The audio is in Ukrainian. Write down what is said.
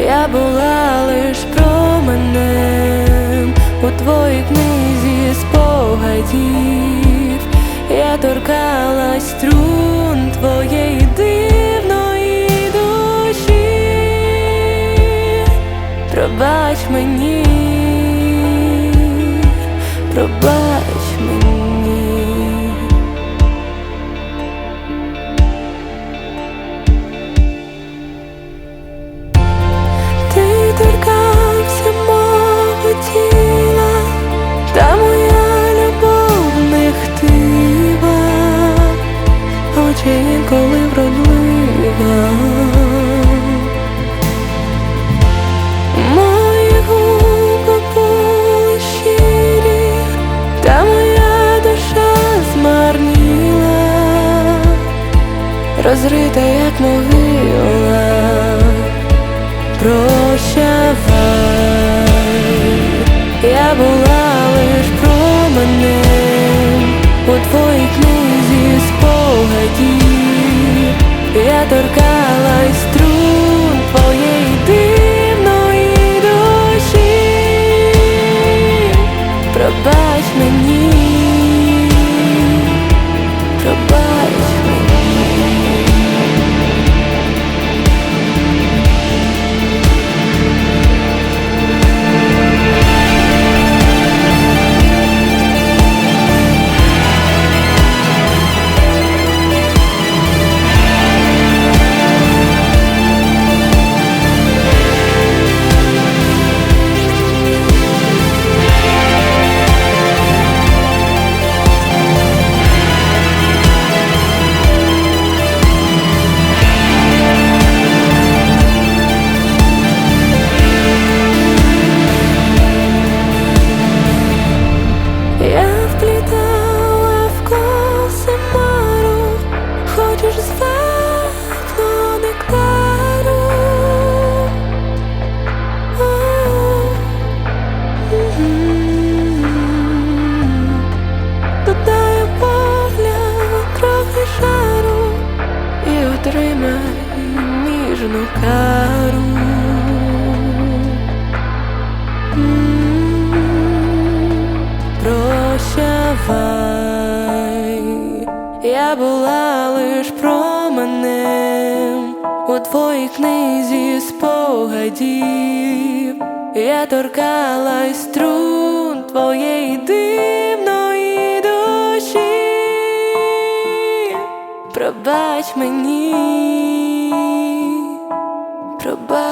я була лиш променем у твоїй книзі спогадів, я торкалась струн твоєї дивної душі, пробач мені, пробач мені. Розрита як могила. Прощавай, я була лиш променем у твоїй книзі спогадів, я торкалась і ніжну кару. Прощавай, я була лиш променем у твоїй книзі спогадів, я торкалась струн твоєї дивної пробач мені, пробач.